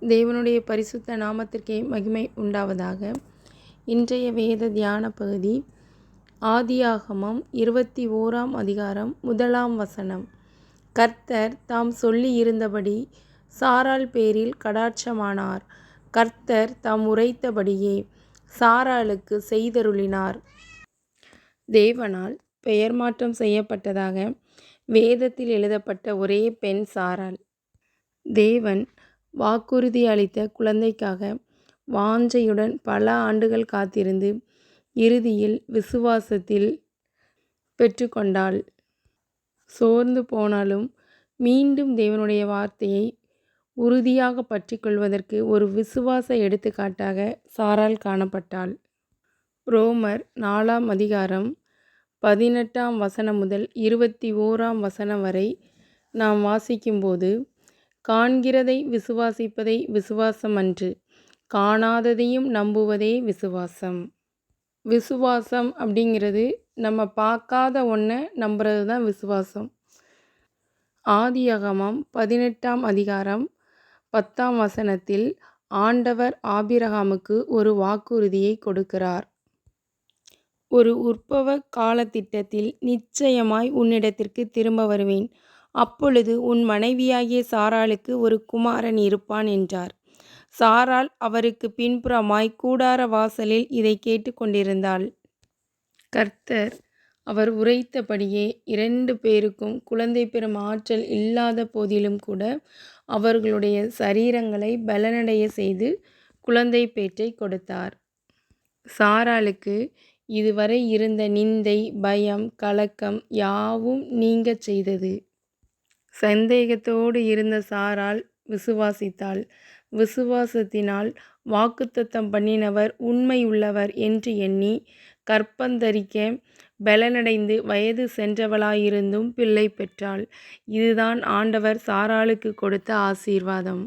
தேவனுடைய பரிசுத்த நாமத்திற்கே மகிமை உண்டாவதாக. இன்றைய வேத தியான பகுதி ஆதியாகமம் இருபத்தி ஓராம் அதிகாரம் முதலாம் வசனம். கர்த்தர் தாம் சொல்லி இருந்தபடி சாரால் பேரில் கடாட்சமானார். கர்த்தர் தாம் உரைத்தபடியே சாராளுக்கு செய்தருளினார். தேவனால் பெயர் மாற்றம் செய்யப்பட்டதாக வேதத்தில் எழுதப்பட்ட ஒரே பெண் சாரால் தேவன் வாக்குறுதி அளித்த குழந்தைக்காக வாஞ்சையுடன் பல ஆண்டுகள் காத்திருந்து இறுதியில் விசுவாசத்தில் பெற்றுக்கொண்டாள். சோர்ந்து போனாலும் மீண்டும் தேவனுடைய வார்த்தையை உறுதியாக பற்றி கொள்வதற்கு ஒரு விசுவாச எடுத்துக்காட்டாக சாரால் காணப்பட்டாள். ரோமர் நாலாம் அதிகாரம் பதினெட்டாம் வசனம் முதல் இருபத்தி ஓராம் வசனம் வரை நாம் வாசிக்கும்போது காண்கிறதை விசுவாசிப்பதை விசுவாசம் அன்று காணாததையும் நம்புவதே விசுவாசம். விசுவாசம் அப்படிங்கிறது நம்ம பார்க்காத ஒன்றை நம்புறது தான் விசுவாசம். ஆதியகமம் பதினெட்டாம் அதிகாரம் பத்தாம் வசனத்தில் ஆண்டவர் ஆபிரகாமுக்கு ஒரு வாக்குறுதியை கொடுக்கிறார். ஒரு உற்பவ காலத்திட்டத்தில் நிச்சயமாய் உன்னிடத்திற்கு திரும்ப வருவேன். அப்பொழுது உன் மனைவியாகிய சாராளுக்கு ஒரு குமாரன் இருப்பான் என்றார். சாரால் அவருக்கு பின்புறமாய் கூடார வாசலில் இதை கேட்டுக்கொண்டிருந்தாள் கர்த்தர் அவர் உரைத்தபடியே இரண்டு பேருக்கும் குழந்தை பெறும் ஆற்றல் இல்லாத போதிலும் கூட அவர்களுடைய சரீரங்களை பலனடைய செய்து குழந்தை பேற்றை கொடுத்தார். சாராளுக்கு இதுவரை இருந்த நிந்தை பயம் கலக்கம் யாவும் நீங்கச் செய்தது. சந்தேகத்தோடு இருந்த சாராள் விசுவாசித்தாள். விசுவாசத்தினால் வாக்குத்தத்தம் பண்ணினவர் உண்மையுள்ளவர் என்று எண்ணி கற்பந்தரிக்க பலனடைந்து வயது சென்றவளாயிருந்தும் பிள்ளை பெற்றாள். இதுதான் ஆண்டவர் சாராளுக்கு கொடுத்த ஆசீர்வாதம்.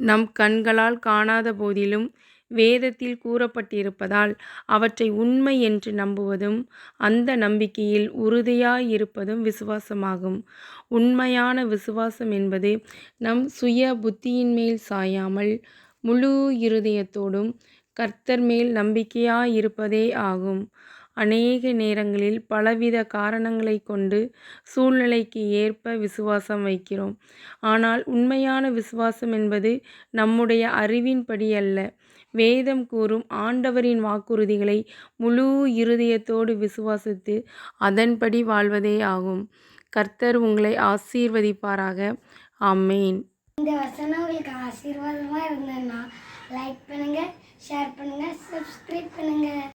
நம் கண்களால் காணாத போதிலும் வேதத்தில் கூறப்பட்டிருப்பதால் அவற்றை உண்மை என்று நம்புவதும் அந்த நம்பிக்கையில் உறுதியாயிருப்பதும் விசுவாசமாகும். உண்மையான விசுவாசம் என்பது நம் சுய புத்தியின் மேல் சாயாமல் முழு இருதயத்தோடும் கர்த்தர் மேல் நம்பிக்கையாயிருப்பதே ஆகும். அநேக நேரங்களில் பலவித காரணங்களை கொண்டு சூழ்நிலைக்கு ஏற்ப விசுவாசம் வைக்கிறோம். ஆனால் உண்மையான விசுவாசம் என்பது நம்முடைய அறிவின்படி அல்ல. வேதம் கூறும் ஆண்டவரின் வாக்குறுதிகளை முழு இருதயத்தோடு விசுவாசித்து அதன்படி வாழ்வதே ஆகும். கர்த்தர் உங்களை ஆசீர்வதிப்பாராக. ஆமேன். இந்த வசனம் உங்களுக்கு ஆசீர்வாதமாக இருந்ததுன்னா லைக் பண்ணுங்கள் ஷேர் பண்ணுங்கள்